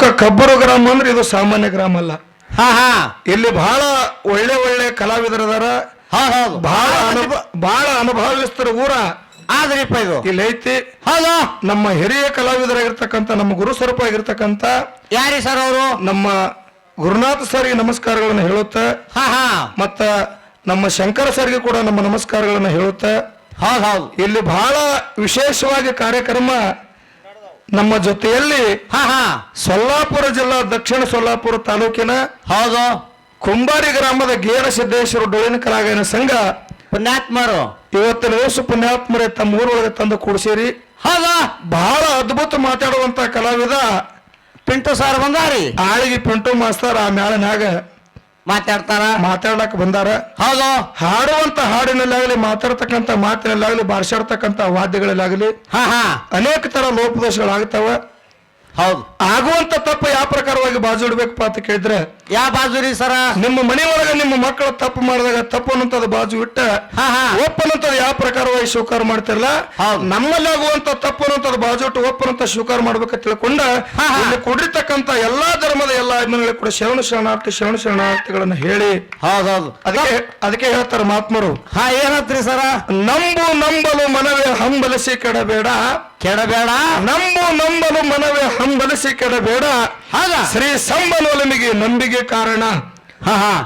ತಾಲೂಕ ಕಬ್ಬರು ಗ್ರಾಮ ಅಂದ್ರೆ ಇದು ಸಾಮಾನ್ಯ ಗ್ರಾಮ ಅಲ್ಲ. ಹಾ ಹಾ. ಇಲ್ಲಿ ಬಹಳ ಒಳ್ಳೆ ಒಳ್ಳೆ ಕಲಾವಿದರದಾರ ಹಾ ಹೌದು. ಬಹಳ ಅನುಭವ ಬಹಳ ಅನುಭವಿಸ್ತಾರ ಊರ. ಆದ್ರೆ ಇದು. ಇಲ್ಲಿ ಐತಿ. ಹೌದು. ನಮ್ಮ ಹಿರಿಯ ಕಲಾವಿದರಾಗಿರ್ತಕ್ಕಂಥ ನಮ್ಮ ಗುರು ಸ್ವರೂಪ ಆಗಿರ್ತಕ್ಕಂಥ ಯಾರಿ ಸರ್ ಅವರು? ನಮ್ಮ ಗುರುನಾಥ ಸರ್ಗೆ ನಮಸ್ಕಾರಗಳನ್ನು ಹೇಳುತ್ತೆ. ಹಾ ಹಾ. ಮತ್ತ ನಮ್ಮ ಶಂಕರ ಸರ್ಗೆ ಕೂಡ ನಮ್ಮ ನಮಸ್ಕಾರಗಳನ್ನು ಹೇಳುತ್ತೆ. ಹೌದ್ ಹೌದು. ಇಲ್ಲಿ ಬಹಳ ವಿಶೇಷವಾಗಿ ಕಾರ್ಯಕ್ರಮ ನಮ್ಮ ಜೊತೆಯಲ್ಲಿ ಹಾ ಹಾ. ಸೊಲ್ಲಾಪುರ ಜಿಲ್ಲಾ ದಕ್ಷಿಣ ಸೊಲ್ಲಾಪುರ ತಾಲೂಕಿನ ಹೌದು. ಕುಂಬಾರಿ ಗ್ರಾಮದ ಗೇರ ಸಿದ್ದೇಶ್ವರ ಡೊಳ್ಳಿನ ಕಲಾಗಾಯನ ಸಂಘ ಪುಣ್ಯಾತ್ಮರು. ಇವತ್ತಿನ ದಿವಸ ಪುಣ್ಯಾತ್ಮರೇ ತಮ್ಮ ಊರೊಳಗೆ ತಂದು ಕೂಡಿಸಿರಿ. ಹೌದು. ಬಹಳ ಅದ್ಭುತ ಮಾತಾಡುವಂತ ಕಲಾವಿದ ಪಿಂಟು ಸರ್ ಬಂದಾರಿ. ಆಳಿಗೆ ಪಿಂಟು ಮಾಸ್ತರ್ ಆ ಮ್ಯಾಳನ್ಯಾಗ ಮಾತಾಡ್ತಾರ? ಮಾತಾಡಕ್ ಬಂದಾರ. ಹೌದು. ಹಾಡುವಂತ ಹಾಡಿನಲ್ಲಾಗಲಿ ಮಾತಾಡ್ತಕ್ಕಂತ ಮಾತಿನಲ್ಲಾಗಲಿ ಬಾರಿಸಾಡ್ತಕ್ಕಂಥ ವಾದ್ಯಗಳಲ್ಲಾಗಲಿ ಹಾ ಹಾ. ಅನೇಕ ತರ ಲೋಪದೋಷಗಳಾಗ್ತಾವ. ಹೌದು. ಆಗುವಂತ ತಪ್ಪು ಯಾವ ಪ್ರಕಾರವಾಗಿ ಬಾಜು ಇಡ್ಬೇಕಪ್ಪ ಅಂತ ಕೇಳಿದ್ರೆ ಯಾವ ಬಾಜು ರೀ ಸರ? ನಿಮ್ಮ ಮನೆಯೊಳಗ ನಿಮ್ಮ ಮಕ್ಕಳ ತಪ್ಪು ಮಾಡಿದಾಗ ತಪ್ಪು ಅನ್ನೋಂಥದ್ದು ಬಾಜು ಇಟ್ಟ ಹಾ ಹಾ. ಒಪ್ಪನಂತದ್ದು ಯಾವ ಪ್ರಕಾರವಾಗಿ ಸ್ವೀಕಾರ ಮಾಡ್ತಿರಲ್ಲ. ನಮ್ಮಲ್ಲಿ ಆಗುವಂತ ತಪ್ಪು ಅನ್ನೋಂಥದ್ದು ಬಾಜು ಇಟ್ಟು ಒಪ್ಪನಂತ ಸ್ವೀಕಾರ ಮಾಡ್ಬೇಕಂತ ತಿಳ್ಕೊಂಡ. ಇಲ್ಲಿ ಕೊಡಿರ್ತಕ್ಕಂಥ ಎಲ್ಲಾ ಧರ್ಮದ ಎಲ್ಲಾ ಅಭಿಮಾನಿಗಳು ಕೂಡ ಶರಣ ಶರಣಾರ್ಥಿ ಶರಣ ಶರಣಾರ್ಥಿಗಳನ್ನ ಹೇಳಿ. ಹೌದೌದು. ಹೌದು ಅದಕ್ಕೆ ಅದಕ್ಕೆ ಹೇಳ್ತಾರೆ ಮಹಾತ್ಮರು ಹಾ ಏನತ್ರಿ ಸರ? ನಂಬು ನಂಬಲು ಮನವೇ ಹಂಬಲಿಸಿ ಕೆಡಬೇಡ. ಕೆಡಬೇಡ. ನಂಬು ನಂಬಲು ಮನವೇ ಹಂಬಲಿಸಿ ಕೆಡಬೇಡ. ಹಾಗ ಶ್ರೀ ನಿಮಗೆ ನಂಬಿಕೆ ಕಾರಣ.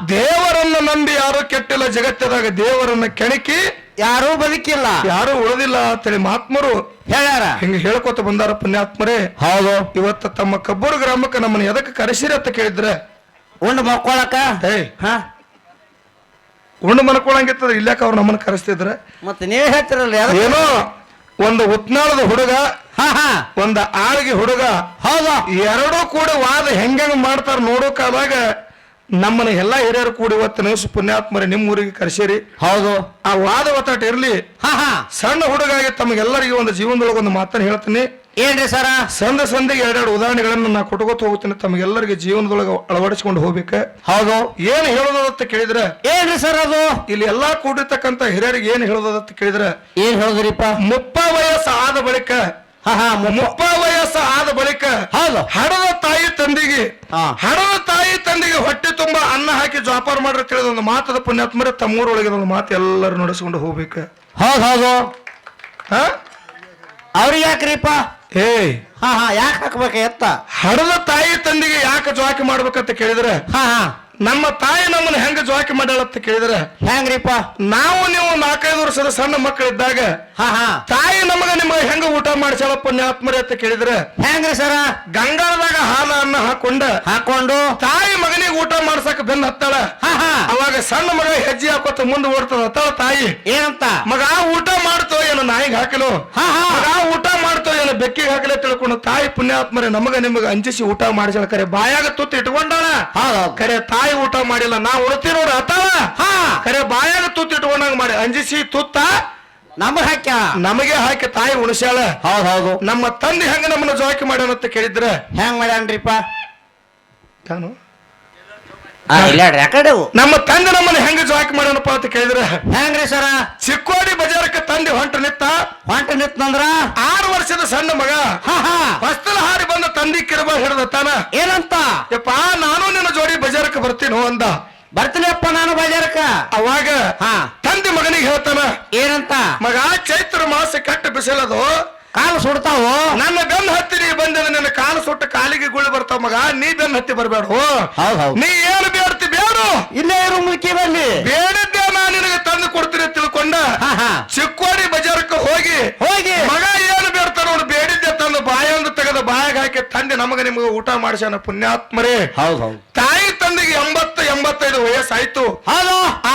ದೇವರನ್ನು ನಂಬಿ ಯಾರು ಕೆಟ್ಟಿಲ್ಲ ಜಗತ್ತದಾಗ ದೇವರನ್ನ ಕೆಣಕಿ ಯಾರೂ ಬದುಕಿಲ್ಲ. ಯಾರು ಉಳಿದಿಲ್ಲ ಅಂತೇಳಿ ಮಹಾತ್ಮರು ಹೇಳ್ಯಾರ. ಹಿಂಗ ಹೇಳ್ಕೊತ ಬಂದಾರ ಪುಣ್ಯಾತ್ಮರೇ. ಹೌದು. ಇವತ್ತು ತಮ್ಮ ಕಬ್ಬೂರು ಗ್ರಾಮಕ್ಕೆ ನಮ್ಮನ್ನ ಎದಕ್ಕೆ ಕರೆಸಿರಿ ಅಂತ ಕೇಳಿದ್ರೆ ಉಂಡು ಮಕ್ಕೊಳಕ ಏಯ್. ಹಾ. ಉಂಡು ಮನ್ಕೊಳಂಗಿತ್ತ ಇಲ್ಲಾಕ ಅವ್ರು ನಮ್ಮನ್ನ ಕರೆಸ್ತಿದ್ರೆ? ಮತ್ತೆ ನೀವೇ ಹೇಳ್ತಿರಲ್ಲ ಯಾರು ಏನೋ ಒಂದು ಉತ್ನಾಳದ ಹುಡುಗ ಹಾ ಹಾ. ಒಂದ ಆಳ್ಗಿ ಹುಡುಗ ಹೌದಾ. ಎರಡೂ ಕೂಡ ವಾದ ಹೆಂಗ ಮಾಡ್ತಾರ ನೋಡೋಕಾದಾಗ ನಮ್ಮನ್ನ ಎಲ್ಲಾ ಹಿರಿಯರು ಕೂಡಿ ಇವತ್ತು ನೀವು ಪುಣ್ಯಾತ್ಮರಿ ನಿಮ್ಮ ಊರಿಗೆ ಕರೆಸಿರಿ. ಹೌದು. ಆ ವಾದ ಒತ್ತಾಟ ಇರಲಿ. ಹಾ ಹಾ. ಸಣ್ಣ ಹುಡುಗಾಗಿ ತಮಗೆಲ್ಲರಿಗೂ ಒಂದು ಜೀವನದೊಳಗೆ ಒಂದು ಮಾತನ್ನು ಹೇಳ್ತೀನಿ. ಏನ್ರಿ ಸರ? ಸಂದ ಸಂದಿಗೆ ಎರಡೆರಡು ಉದಾಹರಣೆಗಳನ್ನು ನಾ ಕೊಟ್ಕೋತ ಹೋಗ್ತೀನಿ. ತಮಗೆಲ್ಲರಿಗೆ ಜೀವನದೊಳಗೆ ಅಳವಡಿಸ್ಕೊಂಡು ಹೋಗ್ಬೇಕು? ಹೌದು. ಏನ್ ಹೇಳೋದಂತ ಕೇಳಿದ್ರೆ? ಏನ್ರಿ ಸರ್ ಅದು? ಇಲ್ಲಿ ಎಲ್ಲಾ ಕೂಡಿರ್ತಕ್ಕಂತ ಹಿರಿಯರಿಗೆ ಏನ್ ಹೇಳೋದಂತ ಕೇಳಿದ್ರೆ? ಏನ್ ಹೇಳೋದ್ರಿಪ್ಪ? ಮುಪ್ಪ ವಯಸ್ಸು ಆದ ಬಳಿಕ ಮುಪ್ಪ. ವಯಸ್ಸು ಆದ ಬಳಿಕ ಹೌದು. ಹಡದ ತಾಯಿ ತಂದಿಗೆ. ಹಡದ ತಾಯಿ ತಂದಿಗೆ ಹೊಟ್ಟೆ ತುಂಬಾ ಅನ್ನ ಹಾಕಿ ಜಾಪಾರ ಮಾಡ್ರಿ ತಿಳಿದ ಒಂದು ಮಾತದ ಪುಣ್ಯಾತ್ಮರ ತಮ್ಮೂರೊಳಗೆ ಒಂದು ಮಾತು ಎಲ್ಲರೂ ನಡೆಸ್ಕೊಂಡು ಹೋಗ್ಬೇಕು? ಹೌದು ಹೌದು. ಹಾ? ಅವ್ರಿಗೆ ಯಾಕ್ರಿಪ್ಪ? ಏಯ್. ಹಾ ಹಾ ಯಾಕೆ ಹಾಕ್ಬೇಕ ಎತ್ತ? ಹಡದ ತಾಯಿ ತಂದಿಗೆ ಯಾಕೆ ಜೋಕಿ ಮಾಡ್ಬೇಕಂತ ಕೇಳಿದ್ರೆ ಹಾ ಹಾ. ನಮ್ಮ ತಾಯಿ ನಮ್ಮನ್ನ ಹೆಂಗ ಜೋಕಿ ಮಾಡ್ಯಾಳಂತ ಕೇಳಿದ್ರೆ ಹೆಂಗ್ರಿಪ್ಪ? ನಾವು ನೀವು ನಾಲ್ಕೈದು ವರ್ಷದ ಸಣ್ಣ ಮಕ್ಕಳಿದ್ದಾಗ ಹಾ ಹಾ. ತಾಯಿ ನಮಗ ನಿಮಗ ಹೆಂಗ ಊಟ ಮಾಡಿಸ್ಯಾಳಪ್ಪ ಪುಣ್ಯಾತ್ಮರಿ ಅಂತ ಕೇಳಿದ್ರೆ ಹೆಂಗ್ರಿ ಸರ? ಗಂಗಾಳದಾಗ ಹಾಲ ಅನ್ನ ಹಾಕೊಂಡ ಹಾಕೊಂಡು? ತಾಯಿ ಮಗನಿಗೆ ಊಟ ಮಾಡ್ಸಕ್ ಬೆನ್ನ ಹತ್ತಾಳ. ಹಾ ಹಾ. ಅವಾಗ ಸಣ್ಣ ಮಗ ಹೆಜ್ಜೆ ಹಾಕೋತ ಮುಂದೆ ಓಡ್ತದ ಹತ್ತಾಳ ತಾಯಿ. ಏನಂತ? ಮಗ ಊಟ ಮಾಡ್ತೋ ಏನು ನಾಯಿಗೆ ಹಾಕಲು? ಹಾ ಹಾ. ಮಗ ಊಟ ಮಾಡ್ತೋ ಏನು ಬೆಕ್ಕಿಗೆ ಹಾಕಲೇ ತಿಳ್ಕೊಂಡು ತಾಯಿ ಪುಣ್ಯಾತ್ಮರೆ ನಮಗ ನಿಮಗ ಅಂಜಿಸಿ ಊಟ ಮಾಡಿಸ್ಯಾಳ ಕರೆ. ಬಾಯಾಗ ತುತ್ತು ಇಟ್ಕೊಂಡಾಳ. ಕರೆ ತಾಯಿ ಊಟ ಮಾಡಿಲ್ಲ. ನಾ ಉಳ್ತೀವಿ ನೋಡ್ರಿ ಅತ್ತಾಳ ಹಾ. ಕರೆ ಬಾಯಾಗ ತುತ್ತ ಇಟ್ಕೊಂಡಂಗ ಮಾಡಿ. ಅಂಜಿಸಿ ತುತ್ತ? ನಮಗ್ ಹಾಕ್ಯ. ನಮಗೆ ಹಾಕಿ ತಾಯಿ ಉಣಸ್ಯಾಳ. ಹೌದ್ ಹೌದು. ನಮ್ಮ ತಂದೆ ಹೆಂಗ ನಮ್ಮನ್ನ ಜೋಕಿ ಮಾಡ್ಯಾನಂತ ಕೇಳಿದ್ರೆ? ಹೆಂಗ್ ಮಾಡ್ಯಾನ್ರಿಪ್ಪ? ನಾನು ಆ, ನಮ್ಮ ತಂದೆ ನಮ್ಮನ್ನ ಹೆಂಗ ಜಾಕ್ ಮಾಡ್ಯಾನಪ್ಪ ಅಂತ ಕೇಳಿದ್ರೆ? ಹೆಂಗ್ರಿ ಸರ? ಚಿಕ್ಕೋಡಿ ಬಜಾರಕ್ಕೆ ತಂದೆ ಹೊಂಟ ನಿತ್ತ? ಹೊಂಟ ನಿತ್ತಂದ್ರ ಆರು ವರ್ಷದ ಸಣ್ಣ ಮಗ. ಹಾ ಹಾ. ಹೊಸ್ತಲ ಹಾರಿ ಬಂದ ತಂದಿ ಕಿರಬ ಹಿಡ್ದ ತಾನ. ಏನಂತ? ಯಪ್ಪ ನಾನು ನಿನ್ನ ಜೋಡಿ ಬಜಾರಕ್ಕೆ ಬರ್ತೀನಿ ಅಂದ. ಬರ್ತೀನಿಯಪ್ಪ ನಾನು ಬಜಾರಕ್ಕ? ಅವಾಗ ಹಾ. ತಂದೆ ಮಗನಿಗೆ ಹೇಳ್ತಾನ ಏನಂತ? ಮಗ ಚೈತ್ರ ಮಾಸ ಕಟ್ಟ ಬಿಸಿಲದು. ಕಾಲು ಸುಡ್ತಾವು? ನನ್ನ ಬೆನ್ನ ಹತ್ತಿ ನೀ ಬಂದದ ನನ್ನ ಕಾಲು ಸುಟ್ಟ ಕಾಲಿಗೆ ಗುಳಿ ಬರ್ತಾವ ಮಗ ನೀ ಬೆನ್ನ ಹತ್ತಿ ಬರ್ಬೇಡ ಹೌದ್ ಹೌದ್. ನೀ ಏನು ಬೇಡ್ತಿ ಬೇಡು. ಇಲ್ಲೇ ಇರು ಮುಖ್ಯ ಬನ್ನಿ. ಬೇಡಿದ್ದೆ ನಾನು ನಿನಗೆ ತಂದು ಕೊಡ್ತೀನಿ ತಿಳ್ಕೊಂಡ? ಚಿಕ್ಕೋಡಿ ಬಜಾರಕ್ಕೆ ಹೋಗಿ. ಹೋಗಿ. ಮಗ ಏನು ಬೇಡ್ತಾರ ಅವ್ನು ಬೇಡಿದ್ದೆ ತಂದು ಬಾಯೊಂದು ತೆಗೆದು ಬಾಯಾಗ ಹಾಕಿ ತಂದೆ ನಮಗ ನಿಮಗೆ ಊಟ ಮಾಡಿಸ್ಯಾನ ಪುಣ್ಯಾತ್ಮರೇ. ಹೌದ್ ಹೌದ್. ತಾಯಿ ತಂದಿಗೆ ಎಂಬತ್ತು ಎಂಬತ್ತೈದು ವಯಸ್ಸಾಯ್ತು. ಹೌದು. ಆ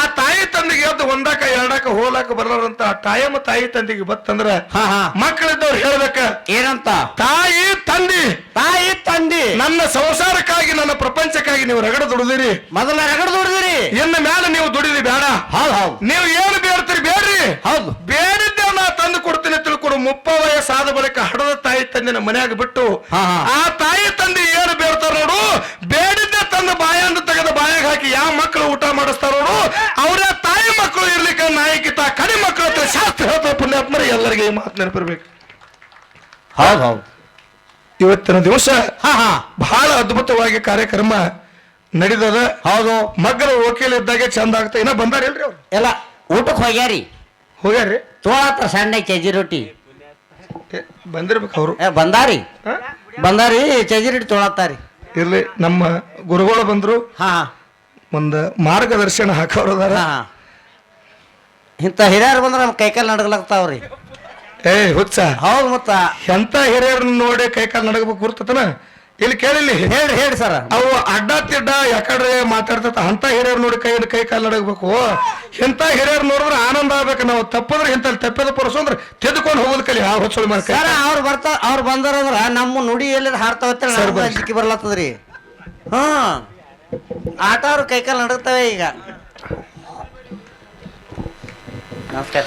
ಎದ್ದು ಒಂದಾಕ ಎರಡಾಕ ಹೋಲಾಕ ಬರಲಾರಂತ ತಾಯಮ್ಮ ತಾಯಿ ತಂದಿಗೆ ಬತ್ತಂದ್ರ ಹಾ ಹಾ. ಮಕ್ಕಳಿದ್ದವ್ರು ಹೇಳ್ಬೇಕ. ಏನಂತ? ತಾಯಿ ತಂದಿ. ತಾಯಿ ತಂದಿ. ನನ್ನ ಸಂಸಾರಕ್ಕಾಗಿ ನನ್ನ ಪ್ರಪಂಚಕ್ಕಾಗಿ ನೀವು ರಗಡ ದುಡಿದಿರಿ. ಮೊದಲ ರಗಡ ದುಡಿದಿರಿ. ಇನ್ನ ಮೇಲೆ ನೀವು ದುಡಿದಿ ಬೇಡ. ಹೌದ್ ಹೌದು. ನೀವು ಏನು ಬೇಡ್ತೀರಿ ಬೇಡ್ರಿ. ಹೌದು. ಬೇಡಿದ್ದೆ ನಾ ತಂದು ಕೊಡ್ತೀನಿ ತಿಳ್ಕೊಡು ಮುಪ್ಪ ವಯಸ್ಸಾದ ಬಳಿಕ ಹಡದ ತಾಯಿ ತಂದಿನ ಮನೆಯಾಗ ಬಿಟ್ಟು ಹಾ, ಹಾ. ಆ ತಾಯಿ ತಂದಿ ಏನು ಬೇಡ್ತಾರ ನೋಡು. ಬೇಡಿದ್ದೆ ತಂದು ಅಂತ ತೆಗೆದು ಬಾಯಾಗ ಹಾಕಿ ಯಾವ ಮಕ್ಕಳು ಊಟ ಮಾಡಿಸ್ತಾರ ನೋಡು. ಅವರ ಮಕ್ಕಳು ಇರ್ಲಿಕ್ಕೆ ನಾಯಕಿತ ಕಡೆ ಮಕ್ಕಳು ಹತ್ರ ಶಾಸ್ತ್ರ ಹೇಳ್ತಾರೆ ಪುಣ್ಯಾತ್ಮರ ಎಲ್ಲರಿಗೆ ಈ ಮಾತು ನೆನಪಿರ್ಬೇಕು. ಹೌದ್ ಹೌದು ಇವತ್ತಿನ ದಿವಸ ಹಾ ಹಾ. ಬಹಳ ಅದ್ಭುತವಾಗಿ ಕಾರ್ಯಕ್ರಮ ನಡೀತದ. ಹೌದು. ಮಗ್ಗರ ವಕೀಲ ಇದ್ದಾಗೆ ಚಂದ ಆಗ್ತಾ ಇನ್ನ ಬಂದಾರಿಲ್ರಿ ಅವ್ರು? ಎಲ್ಲ ಊಟಕ್ಕೆ ಹೋಗ್ಯಾರಿ? ಹೋಗ್ಯಾರ್ರಿ. ತೋಳತ್ರ ಸಣ್ಣ ಚಜ್ಜಿ ರೊಟ್ಟಿ. ಏ, ಬಂದಿರ್ಬೇಕು ಅವರು. ಏ ಬಂದಾರಿ? ಬಂದಾರಿ ಚಜ್ಜಿ ರೊಟ್ಟಿ ತೋಳತ್ತಾರಿ ಇರ್ಲಿ ನಮ್ಮ ಗುರುಗಳು ಬಂದ್ರು. ಹಾ ಒಂದು ಮಾರ್ಗದರ್ಶನ ಹಾಕೋರದಾರ ಹಾ. ಇಂಥ ಹಿರಿಯರು ಬಂದ್ರೆ ನಮ್ಮ ಕೈಕಾಲು ರೀ ಏ ಹುಚ್ಚ. ಹೌದು ಮತ್ತ. ಎಂತ ಹಿರಿಯರನ್ನ ನೋಡಿ ಕೈ ಕಾಲು ನಡಗಬೇಕು ಗುರ್ತತನ? ಇಲ್ಲಿ ಕೇಳಿಲ್ಲಿ. ಹೇಳ್ರಿ ಹೇಳಿ ಸರ್. ಅವು ಅಡ್ಡ ತಿಡ್ಡ ಯಾಕಡ್ರೆ ಮಾತಾಡ್ತತ ಅಂತ ಹಿರಿಯರು ನೋಡಿ ಕೈ ಕೈ ಕಾಲು ನಡಗಬೇಕು. ಎಂತ ಹಿರಿಯರು ನೋಡಿದ್ರೆ ಆನಂದ ಆಗ್ಬೇಕು. ನಾವು ತಪ್ಪದ್ರೆ ಇಂತ ತಪ್ಪದ ಪರಸು ಅಂದ್ರೆ ತೆಗೆದುಕೊಂಡು ಹೋಗೋದ್ ಕಲಿ ಆ ಹೊಚ್ಚೊಳಿ ಮಾಡ್ಕ ಸರ ಅವ್ರು ಬರ್ತಾ ಅವ್ರು ಬಂದಾರಂದ್ರ ನಮ್ಮ ನುಡಿ ಎಲ್ಲಿ ಹಾರ್ತಾವತ್ತ ಬರ್ಲತ್ತದ್ರಿ. ಹಾ ಆಟ ಅವ್ರ ಕೈಕಾಲು ನಡಗ್ತವೆ ಈಗ. ನಮಸ್ಕಾರ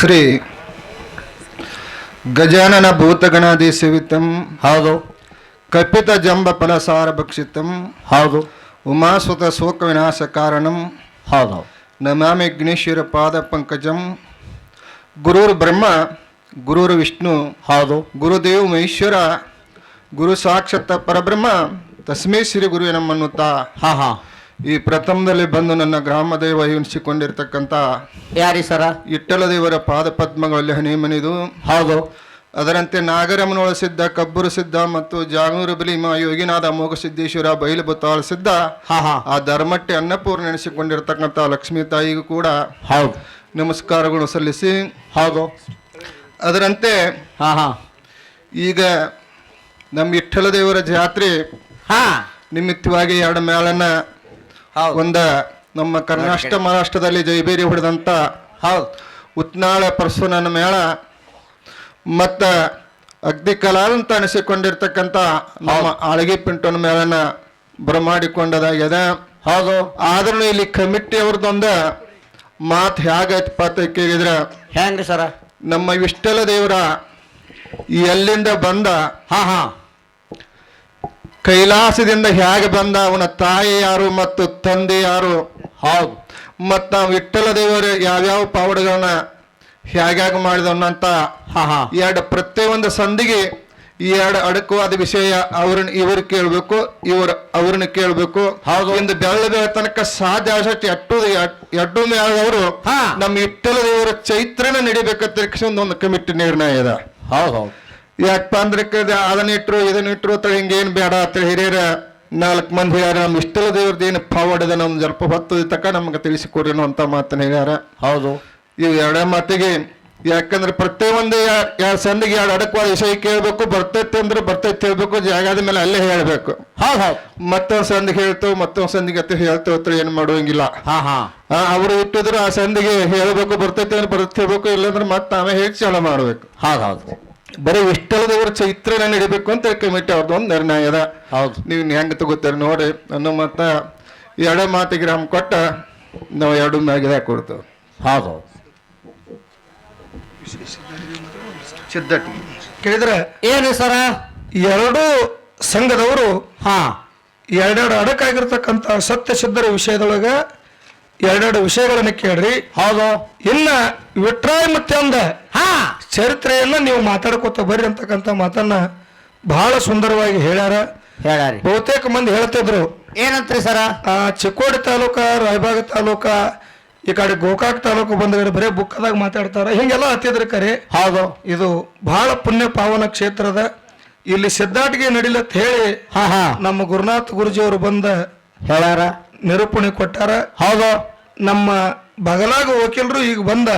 ಶ್ರೀ ಗಜಾನನ ಭೂತಗಣಾದಿ ಸೇವಿತಂ ಹೌದು. ಕಪಿತ ಜಂಬ ಫಲಸಾರ ಭಕ್ಷಿತಂ ಹೌದು. ಉಮಾಸುತ ಶೋಕ ವಿನಾಶ ಕಾರಣಂ ಹೌದು. ನಮಾಮಿ ಜ್ಞೇಶ್ವರ ಪಾದ ಪಂಕಜಂ ಗುರುರ್ ಬ್ರಹ್ಮ ಗುರುರ್ ವಿಷ್ಣು ಹೌದು. ಗುರುದೇವ್ ಮಹೇಶ್ವರ ಗುರು ಸಾಕ್ಷಾತ್ ಪರಬ್ರಹ್ಮ ತಸ್ಮೈ ಶ್ರೀ ಗುರುವೆ ನಮ್ಮನ್ನುತ್ತಾ. ಹಾ ಹಾ. ಈ ಪ್ರಥಮದಲ್ಲಿ ಬಂದು ನನ್ನ ಗ್ರಾಮ ದೇವ ಎನಿಸಿಕೊಂಡಿರ್ತಕ್ಕಂಥ ಯಾರಿ ಸರ? ಇಟ್ಟಲ ದೇವರ ಪಾದ ಪದ್ಮಗಳಲ್ಲಿ ಹನಿಮನಿದು. ಹೌದು. ಅದರಂತೆ ನಾಗರಮನೊಳ ಸಿದ್ಧ ಕಬ್ಬುರು ಸಿದ್ಧ ಮತ್ತು ಜಾಗೂರು ಬಲಿಮ ಯೋಗಿನಾಥ ಮೋಗ ಸಿದ್ದೇಶ್ವರ ಬಯಲು ಬುತ್ತಾಳ ಸಿದ್ಧ. ಹಾ ಹಾ. ಆ ಧರ್ಮಟ್ಟೆ ಅನ್ನಪೂರ್ಣ ನೆನೆಸಿಕೊಂಡಿರ್ತಕ್ಕಂಥ ಲಕ್ಷ್ಮೀ ತಾಯಿಗೂ ಕೂಡ ಹೌದು. ನಮಸ್ಕಾರಗಳು ಸಲ್ಲಿಸಿ. ಹೌದು. ಅದರಂತೆ ಹಾ ಹಾ. ಈಗ ನಮ್ಮ ಇಟ್ಟಲ ದೇವರ ಜಾತ್ರೆ ಹಾ. ನಿಮಿತ್ತವಾಗಿ ಎರಡು ಮೇಳನ್ನ ಒಂದ ನಮ್ಮ ಕರ್ನಾಟಕ ಮಹಾರಾಷ್ಟ್ರದಲ್ಲಿ ಜೈಬೇರಿ ಹೊಡೆದಂತ ಹೌದು. ಉತ್ನಾಳ ಪರಶುನನ ಮೇಳ ಮತ್ತ ಅಗ್ದಿ ಕಲಾ ಅಂತ ಅನಿಸಿಕೊಂಡಿರ್ತಕ್ಕಂಥ ನಮ್ಮ ಆಳಗಿ ಪಿಂಟನ ಮೇಳನ ಬರಮಾಡಿಕೊಂಡದಾಗ್ಯದ ಹೌದು. ಆದ್ರೂ ಇಲ್ಲಿ ಕಮಿಟಿ ಅವ್ರದ್ದೊಂದ ಮಾತು ಹೇಗೈತಪ್ಪ ಅಂತ ಕೇಳಿದ್ರ. ಹೆಂಗ್ರಿ ಸರ? ನಮ್ಮ ಇಷ್ಟೆಲ್ಲ ದೇವರ ಎಲ್ಲಿಂದ ಬಂದ ಹಾ ಹಾ. ಕೈಲಾಸದಿಂದ ಹೇಗೆ ಬಂದ ಅವನ ತಾಯಿ ಯಾರು ಮತ್ತು ತಂದೆ ಯಾರು? ಹೌದು ಮತ್ತು ನಾವು ವಿಠಲ ದೇವರು ಯಾವ್ಯಾವ ಪಾವಡಗಳನ್ನ ಹೇಗ್ಯಾಗ ಮಾಡಿದವನಂತ ಎರಡು ಪ್ರತಿಯೊಂದು ಸಂಧಿಗೆ ಈ ಎರಡು ಅಡಕವಾದ ವಿಷಯ ಅವ್ರನ್ನ ಇವ್ರು ಕೇಳಬೇಕು ಇವ್ರ ಅವ್ರನ್ನ ಕೇಳಬೇಕು. ಹೌದು. ಇಂದು ಬೆಳ್ಳ ಬೆಳ ತನಕ ಸಾಧ್ಯ ಆಸಕ್ತಿ ಎಟ್ಟು ಎಡ್ಡು ಮೇಳದವರು. ನಮ್ಮ ಇಟ್ಟಲ ದೇವರ ಚೈತ್ರನ ನಡಿಬೇಕಂತ ಒಂದು ಕಮಿಟಿ ನಿರ್ಣಯ ಇದೆ. ಹೌದು ಹೌದು. ಯಾಕಪ್ಪ ಅಂದ್ರೆ ಕ- ಅದನ್ನ ಇಟ್ರು ಇದನ್ನ ಇಟ್ರು ಅಂತ ಹಿಂಗೇನ್ ಬೇಡ ಅಂತ ಹಿರಿಯರ ನಾಲ್ಕು ಮಂದಿ ಹೇಳ್ಯಾರ ನಮ್ಮ ಇಷ್ಟಲ ದೇವ್ರದ್ದು ಏನು ಪಾವಡದ ನಮ್ಮ ಜಲ್ಪ ಹೊತ್ತು ತಕ್ಕ ನಮ್ಗೆ ತಿಳಿಸಿಕೊಡ್ರಿ ಅಂತ ಮಾತನ್ನ ಹೇಳ್ಯಾರ ಹೌದು. ಇವು ಎರಡೇ ಮಾತಿಗೆ ಯಾಕಂದ್ರೆ ಪ್ರತಿಯೊಂದು ಎರಡು ಸಂದಿಗೆ ಎರಡು ಅಡಕವಾದ ವಿಷಯ ಕೇಳಬೇಕು ಬರ್ತೈತೆ ಅಂದ್ರೆ ಬರ್ತೈತೆ ಹೇಳ್ಬೇಕು ಜಾಗದ ಮೇಲೆ ಅಲ್ಲೇ ಹೇಳ್ಬೇಕು. ಮತ್ತೊಂದ್ ಸಂದಿಗೆ ಹೇಳ್ತೇವೆ ಮತ್ತೊಂದು ಸಂದಿಗೆ ಅಂತ ಹೇಳ್ತೇವೆ ಅಂತ ಏನು ಮಾಡುವಂಗಿಲ್ಲ. ಹಾ ಹಾ. ಆ, ಅವರು ಇಟ್ಟಿದ್ರು ಆ ಸಂದಿಗೆ ಹೇಳ್ಬೇಕು ಬರ್ತೈತೆ ಅಂದ್ರೆ ಬರ್ತೇಳ್ಬೇಕು ಇಲ್ಲಾಂದ್ರೆ ಮತ್ತೆ ನಾವೇ ಹೇಳಿ ಚಾಲ ಮಾಡ್ಬೇಕು. ಹೌದು ಹೌದು. ಬರೀ ಇಷ್ಟಲ್ಲದವರು ಚೈತ್ರ ಚೈತ್ರನ ನಡಿಬೇಕು ಅಂತ ಕಮಿಟಿ ಅವ್ರದ್ದು ಒಂದು ನಿರ್ಣಯ ಅದ. ಹೌದು. ನೀವು ಹೆಂಗೆ ತಗೋತಾರೆ ನೋಡಿ ಅನ್ನೋ ಮತ್ತ ಎರಡು ಮಾತಿಗೆ ರಾಮ್ ಕೊಟ್ಟ ನಾವು ಎರಡು ಮ್ಯಾಗಿದೆ ಕೊಡ್ತೇವೆ ಹೌದು. ಸಿದ್ಧಟಿ. ಕೇಳಿದ್ರೆ ಏನು ಸರ? ಎರಡು ಸಂಘದವರು ಹಾ. ಎರಡೆರಡು ಅಡಕಾಗಿರ್ತಕ್ಕಂಥ ಸತ್ಯ ಸಿದ್ಧರ ವಿಷಯದೊಳಗ ಎರಡೆರಡು ವಿಷಯಗಳನ್ನ ಕೇಳ್ರಿ. ಹೌದು. ಇನ್ನ ವಿಟ್ರಾಯ್ ಮತ್ತೆ ಅಂದ ಹಾ. ಚರಿತ್ರೆಯನ್ನ ನೀವು ಮಾತಾಡ್ಕೋತ ಬರ್ರಿ ಅಂತಕ್ಕಂತ ಮಾತನ್ನ ಬಹಳ ಸುಂದರವಾಗಿ ಹೇಳ್ಯಾರ. ಹೇಳಾರಿ ಬಹುತೇಕ ಮಂದಿ ಹೇಳ್ತಿದ್ರು. ಏನಂತ್ರಿ ಸರ? ಆ ಚಿಕ್ಕೋಡಿ ತಾಲೂಕ ರಾಯಬಾಗ ತಾಲೂಕ ಈ ಕಡೆ ಗೋಕಾಕ್ ತಾಲೂಕು ಬಂದ ಬರೀ ಬುಕ್ಕದಾಗ ಮಾತಾಡ್ತಾರ. ಹಿಂಗೆಲ್ಲ ಹತ್ತಿದ್ರಿ ಕರೆ. ಹೌದು. ಇದು ಬಹಳ ಪುಣ್ಯ ಪಾವನ ಕ್ಷೇತ್ರದ ಇಲ್ಲಿ ಸಿದ್ಧಾಟಿಗೆ ನಡಿಲತ್ ಹೇಳಿ ಹಾ ಹಾ. ನಮ್ಮ ಗುರುನಾಥ್ ಗುರುಜಿಯವರು ಬಂದ ಹೇಳಾರ ನಿರೂಪಣೆ ಕೊಟ್ಟಾರ. ಹೌದು. ನಮ್ಮ ಬಗಲಾಗ ವಕೀಲರು ಈಗ ಬಂದ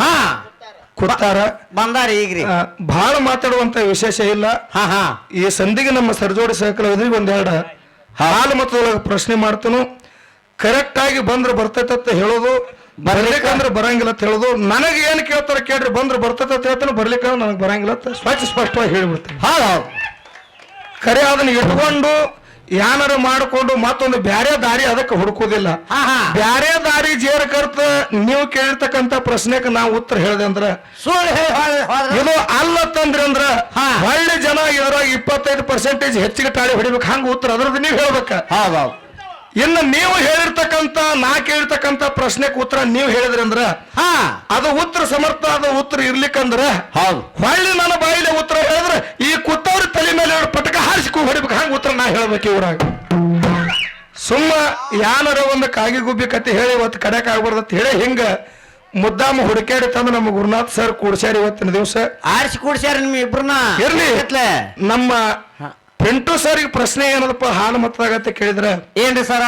ಹಾ. ಕೊಡ್ತಾರ. ಬಂದಾರ ಈಗ್ರಿ. ಬಹಳ ಮಾತಾಡುವಂತ ವಿಶೇಷ ಇಲ್ಲ. ಹಾ ಹಾ. ಈ ಸಂಧಿಗೆ ನಮ್ಮ ಸರ್ಜೋಡಿ ಸಹಕಲವಿದ್ರಿಗೆ ಒಂದೆರಡು. ಹಾಲು ಮತದೊಳಗೆ ಪ್ರಶ್ನೆ ಮಾಡ್ತಾನು. ಕರೆಕ್ಟ್ ಆಗಿ ಬಂದ್ರೆ ಬರ್ತೈತೆ ಅಂತ ಹೇಳೋದು. ಬರ್ಲಿಕ್ಕಂದ್ರೆ ಬರಂಗಿಲ್ಲ ಅಂತ ಹೇಳೋದು. ನನಗೆ ಏನು ಕೇಳ್ತಾರೆ ಕೇಳ್ರಿ ಬಂದ್ರೆ ಬರ್ತೈತೆ ಅಂತ ಹೇಳ್ತಾನೆ. ಬರ್ಲಿಕ್ಕಂದ್ರೆ ನನಗೆ ಬರಂಗಿಲ್ಲ ಅಂತ ಸ್ವಚ್ಛ ಸ್ಪಷ್ಟವಾಗಿ ಹೇಳಿಬಿಡ್ತೇನೆ. ಹಾ ಕರೆ ಅದನ್ನ ಇಟ್ಕೊಂಡು ಏನಾರ ಮಾಡಿಕೊಂಡು ಮತ್ತೊಂದು ಬ್ಯಾರೆ ದಾರಿ ಅದಕ್ಕೆ ಹುಡುಕುದಿಲ್ಲ ಬ್ಯಾರೆ ದಾರಿ ಜೇರ್ ಕರ್ತ ನೀವು ಕೇಳಿರ್ತಕ್ಕಂತ ಪ್ರಶ್ನೆಗೆ ನಾವು ಉತ್ತರ ಹೇಳಿದೆ ಅಂದ್ರ ಇದು ಅಲ್ಲ ತಂದ್ರಿ ಅಂದ್ರ ಹಾ. ಒಳ್ಳೆ ಜನ ಇದ್ರಾಗ ಇಪ್ಪತ್ತೈದು ಪರ್ಸೆಂಟೇಜ್ ಹೆಚ್ಚಿಗೆ ತಾಳಿ ಹೊಡಿಬೇಕು. ಹಂಗ ಉತ್ತರ ಅದ್ರದ್ದು ನೀವು ಹೇಳ್ಬೇಕ. ಇನ್ನು ನೀವು ಹೇಳಿರ್ತಕ್ಕಂತ ನಾ ಕೇಳಿರ್ತಕ್ಕಂತ ಪ್ರಶ್ನೆಗೆ ಉತ್ತರ ನೀವು ಹೇಳಿದ್ರಿ ಅಂದ್ರ ಹಾ. ಅದು ಉತ್ತರ ಸಮರ್ಥ ಆದ ಉತ್ತರ ಇರ್ಲಿಕ್ಕಂದ್ರ ಹೌದು. ಹೊಳ್ಳಿ ನನ್ನ ಬಾಯಿಲೆ ಉತ್ತರ ಹೇಳಿದ್ರೆ ಈ ಕುತ್ತವ್ರ ತಲೆ ಮೇಲೆ ಎರಡು ಪಟಕ ಹಾರಿಸಿ ಹೊಡಿಬೇಕು. ಹಂಗ ಉತ್ತರ ನಾ ಹೇಳ್ಬೇಕು ಇವ್ರಾಗ. ಸುಮ್ಮ ಯಾನರ ಒಂದು ಕಾಗಿ ಗುಬ್ಬಿ ಕತೆ ಹೇಳಿ ಇವತ್ತು ಕಡೆಕ್ ಆಗ್ಬಾರ್ದು ಅಂತ ಹೇಳಿ ಹಿಂಗ ಮುದ್ದಾಮ ಹುಡುಕಾಡಿ ತಂದು ನಮ್ಮ ಗುರುನಾಥ್ ಸರ್ ಕೂಡ್ಸ್ಯಾರ ಇವತ್ತಿನ ದಿವಸ. ಆರಿಸಿ ಕೂಡ್ಸ್ಯಾರ ನಿಮ್ ಇಬ್ರನ್ನ. ಇರ್ಲಿ? ನಮ್ಮ ಪಿಂಟು ಸರ್ಗೆ ಪ್ರಶ್ನೆ ಏನದಪ್ಪ? ಹಾಲು ಮತ್ತಾಗತ್ತೆ ಕೇಳಿದ್ರೆ. ಏನ್ರಿ ಸರ?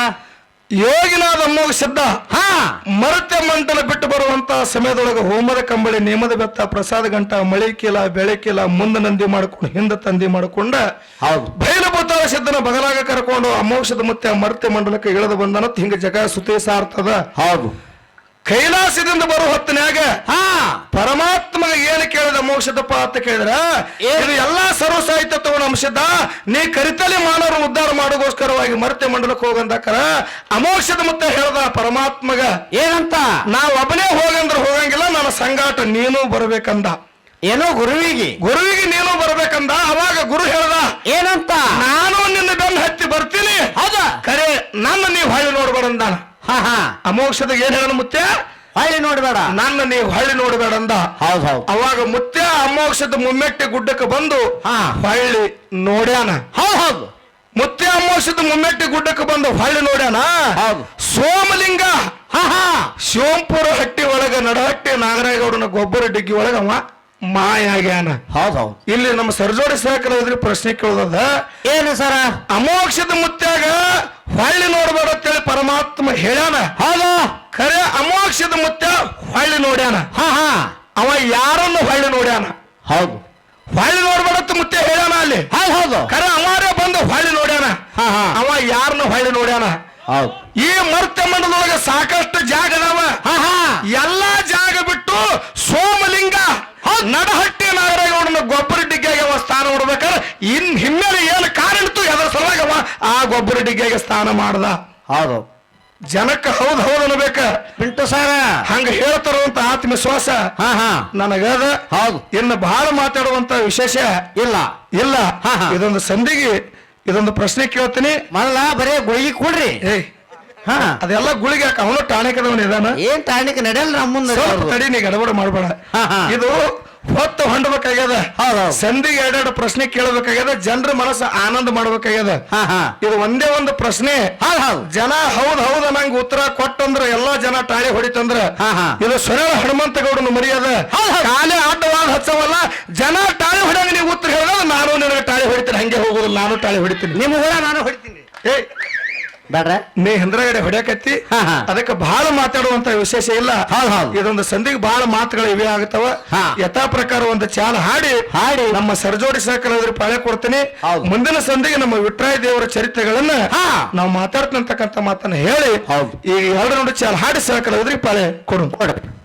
ಯೋಗಿನಾದ ಅಮ್ಮೋಗ ಸಿದ್ಧ ಹಾ. ಮರತ್ಯ ಮಂಟಲ ಬಿಟ್ಟು ಬರುವಂತ ಸಮಯದೊಳಗೆ ಹೋಮದ ಕಂಬಳಿ ನೇಮದ ಬೆತ್ತ ಪ್ರಸಾದ ಗಂಟ ಮಳೆ ಕೀಲ ಬೆಳೆ ಕೀಲ ಮುಂದೆ ನಂದಿ ಮಾಡ್ಕೊಂಡು ಹಿಂದೆ ತಂದಿ ಮಾಡಿಕೊಂಡ ಹೌದು. ಬಯಲಭೂತಾಳ ಸಿದ್ಧನ ಬಗಲಾಗ ಕರ್ಕೊಂಡು ಅಮೋಕ್ಷದ ಮತ್ತೆ ಮರತ್ಯ ಮಂಡಲಕ್ಕೆ ಇಳಿದು ಬಂದನತ್ ಹಿಂಗ ಜಗ ಸುತೇ ಸಾರ್ತದ. ಹೌದು. ಕೈಲಾಸದಿಂದ ಬರೋ ಹೊತ್ತಿನಾಗ ಹಾ. ಪರಮಾತ್ಮಗ ಏನು ಕೇಳಿದ ಮೋಕ್ಷದಪ್ಪ ಅಂತ ಕೇಳಿದ್ರ? ಇದು ಎಲ್ಲಾ ಸರ್ವ ಸಾಹಿತ್ಯ ತಗೊಂಡು ಅಂಶದ ನೀ ಕರಿತಲಿ ಮಾನವರು ಉದ್ಧಾರ ಮಾಡೋಗೋಸ್ಕರವಾಗಿ ಮರತೆ ಮಂಡಲಕ್ಕೆ ಹೋಗಂದಕ್ಕರ ಅಮೋಕ್ಷದ ಮತ್ತೆ ಹೇಳ್ದ ಪರಮಾತ್ಮಗ. ಏನಂತ? ನಾ ಒಬ್ಬನೇ ಹೋಗಂದ್ರ ಹೋಗಂಗಿಲ್ಲ ನನ್ನ ಸಂಗಾಟ ನೀನು ಬರಬೇಕಂದ. ಏನೋ ಗುರುವಿಗೆ? ಗುರುವಿಗೆ ನೀನು ಬರಬೇಕಂದ ಅವಾಗ ಗುರು ಹೇಳ್ದ. ಏನಂತ? ನಾನು ನಿನ್ನ ಬೆನ್ನ ಹತ್ತಿ ಬರ್ತೀನಿ. ಹೌದಾ? ಕರೆ ನನ್ನ ನೀವು ಹಳ್ಳಿ ನೋಡ್ಬೇಡಂದ ಹಾ ಹಾ. ಅಮೋಕ್ಷದ ಏನ್ ಹೇಳ ಮುತ್ಯ? ಹೊಳ್ಳಿ ನೋಡ್ಬೇಡ. ನನ್ನ ನೀವು ಹಳ್ಳಿ ನೋಡ್ಬೇಡಂದ ಹೌದ್ ಹೌದು. ಅವಾಗ ಮುತ್ಯ ಅಮೋಕ್ಷದ ಮುಮ್ಮೆಟ್ಟಿ ಗುಡ್ಡಕ್ಕೆ ಬಂದು ಹಾ. ಹೊಳ್ಳಿ ನೋಡ್ಯಾನ. ಹೌದ್ ಹೌದು. ಮುತ್ಯ ಅಮೋಕ್ಷದ ಮುಮ್ಮೆಟ್ಟಿ ಗುಡ್ಡಕ್ಕೆ ಬಂದು ಹೊಳ್ಳಿ ನೋಡ್ಯಾನ? ಹೌದು. ಸೋಮಲಿಂಗ. ಹಾ ಹಾ. ಶಿವಂಪುರ ಹಟ್ಟಿ ಒಳಗ ನಡಹಟ್ಟಿ ನಾಗರಾಯಗೌಡನ ಗೊಬ್ಬರ ಡಿಗ್ಗಿ ಒಳಗ ಅವ ಮಾಯಾಗ್ಯಾನ ಹೌದ್ ಹೌದು. ಇಲ್ಲಿ ನಮ್ಮ ಸರ್ಜೋಡಿ ಸಹಕಾರ ಪ್ರಶ್ನೆ ಕೇಳೋದ ಏನು ಸರ? ಅಮೋಕ್ಷದ ಮುತ್ಯಾಗ ಹೊಳ್ಳಿ ನೋಡ್ಬೇಡ ಪರಮಾತ್ಮ ಹೇಳ್ಯಾನ ಹೌದು? ಖರೆ ಅಮೋಕ್ಷದ ಮುತ್ಯ ಹೊಳ್ಳಿ ನೋಡ್ಯಾನ. ಹಾ ಹಾ. ಅವ ಯಾರನ್ನ ಹೊಳ್ಳಿ ನೋಡ್ಯಾನ? ಹೌದು. ಹೊಳ್ಳಿ ನೋಡ್ಬೇಡತ್ತ ಮುತ್ತೆ ಹೇಳ್ಯಾನ ಅಲ್ಲಿ. ಹೌದ್ ಹೌದು. ಖರೆ ಅವಾರೇ ಬಂದು ಹೊಳ್ಳಿ ನೋಡ್ಯಾನ. ಹಾ ಹಾ. ಅವ ಯಾರನ್ನ ಹೊಳ್ಳಿ ನೋಡ್ಯಾನ? ಹೌದು. ಈ ಮರ್ತ್ಯ ಮಂಡಲದೊಳಗ ಸಾಕಷ್ಟು ಜಾಗ ಅದಾವ. ಹಾ ಹಾ. ಎಲ್ಲಾ ಜಾಗ ಬಿಟ್ಟು ಸೋಮಲಿಂಗ ನಡಹಟ್ಟಿ ನಾಗರೇಗೌಡನ ಗೊಬ್ಬರ ಡಿಗ್ಗೆಗೆ ಅವ ಸ್ಥಾನ ಹೊಡ್ಬೇಕಾದ್ರೆ ಇನ್ ಹಿನ್ನೆಲೆ ಏನು ಕಾರಣ ಇತ್ತು ಅದರ ಸಲುವಾಗಿ ಅವ ಆ ಗೊಬ್ಬರ ಡಿಗ್ಗೆಗೆ ಸ್ಥಾನ ಮಾಡ್ದ. ಹೌದು. ಜನಕ್ಕ ಹೌದ್ ಹೌದ್ ಅನ್ಬೇಕ. ಪಿಂಟು ಸಾರ. ಹಂಗ ಹೇಳ್ತಾರಂತ ಆತ್ಮವಿಶ್ವಾಸ. ಹಾ ಹಾ. ನನಗದ. ಹೌದು. ಇನ್ನು ಬಹಳ ಮಾತಾಡುವಂತ ವಿಶೇಷ. ಇಲ್ಲ. ಇಲ್ಲ. ಹಾ, ಹಾ. ಇದೊಂದು ಸಂಧಿಗೆ ಇದೊಂದು ಪ್ರಶ್ನೆ ಕೇಳ್ತೀನಿ. ಮಲ್ಲ ಬರೇ ಗುಳಿಗೆ ಕೊಡ್ರಿ. ಏಯ್. ಹಾ. ಅದೆಲ್ಲ ಗುಳಿಗೆ ಹಾಕ ಅವನು ಟಾಣಿಕದವನ್ ಇದಾನ ಏನ್ ಟಾಣಿಕ್ ನಡೆಯಲ್ಲ ನಮ್ಮ ಮುಂದೆ ಸ್ವಲ್ಪ ತಡಿ ನೀ ಗಡಬಡ ಮಾಡಬೇಡ. ಹಾ, ಹಾ. ಇದು ಹೊತ್ತು ಹೊಂಡಬೇಕಾಗ್ಯದ. ಸಂಧಿ ಸಂಧಿಗೆ ಎರಡೆರಡು ಪ್ರಶ್ನೆ ಕೇಳಬೇಕಾಗ್ಯದ ಜನರ ಮನಸ್ಸು ಆನಂದ ಮಾಡ್ಬೇಕಾಗ್ಯದ. ಹಾ ಹಾ. ಇದು ಒಂದೇ ಒಂದು ಪ್ರಶ್ನೆ. ಜನ ಹೌದ್ ಹೌದ್ ನಂಗೆ ಉತ್ತರ ಕೊಟ್ಟಂದ್ರ ಎಲ್ಲಾ ಜನ ಟಾಳಿ ಹೊಡಿತಂದ್ರ ಹಾ, ಹಾ. ಇದು ಸೊರಳ ಹನುಮಂತಗೌಡನ ಮರ್ಯಾದ. ಮರಿಯದ ಹಾ ಕಾಲೇ ಅಡ್ಡವಾದ ಹಚ್ಚವಲ್ಲ ಜನ ಟಾಳಿ ಹೊಡ್ಯಾಗ ನೀವು ಉತ್ತರ ಹೇಳಿದ್ರೆ ನಾನು ನಿನಗೆ ಟಾಳಿ ಹೊಡಿತೀನಿ ಹಂಗೆ ಹೋಗೋದು ನಾನು ಟಾಳಿ ಹೊಡಿತೀನಿ. ನಿಮ್ಮ ನಾನು ಹೊಡಿತೀನಿ. ಏ ಬೇಡ್ರ ನೀ ಹಿಂದ್ರಗಡೆ ಹೊಡ್ಯಾಕತ್ತಿ. ಅದಕ್ಕೆ ಬಹಳ ಮಾತಾಡುವಂತ ವಿಶೇಷ ಇಲ್ಲ. ಇದೊಂದು ಸಂಧಿಗೆ ಬಹಳ ಮಾತುಗಳು ಇವೆ ಆಗತ್ತವ. ಯಥಾ ಪ್ರಕಾರ ಒಂದು ಚಾಲ ಹಾಡಿ ಹಾಡಿ. ನಮ್ಮ ಸರ್ಜೋಡಿ ಸಹಕಾರ ಪಾಳೆ ಕೊಡ್ತೀನಿ. ಮುಂದಿನ ಸಂಧಿಗೆ ನಮ್ಮ ವಿಟ್ರಾಯ ದೇವರ ಚರಿತ್ರೆಗಳನ್ನ ಹಾ. ನಾವು ಮಾತಾಡ್ತಕ್ಕಂತ ಮಾತನ್ನ ಹೇಳಿ ಹೌದು. ಈಗ ಎರಡು ನೋಡಿ ಚಾಲ ಹಾಡಿ ಸಹಕಾರ ಪಾಳೆ ಕೊಡು ಕೊಡು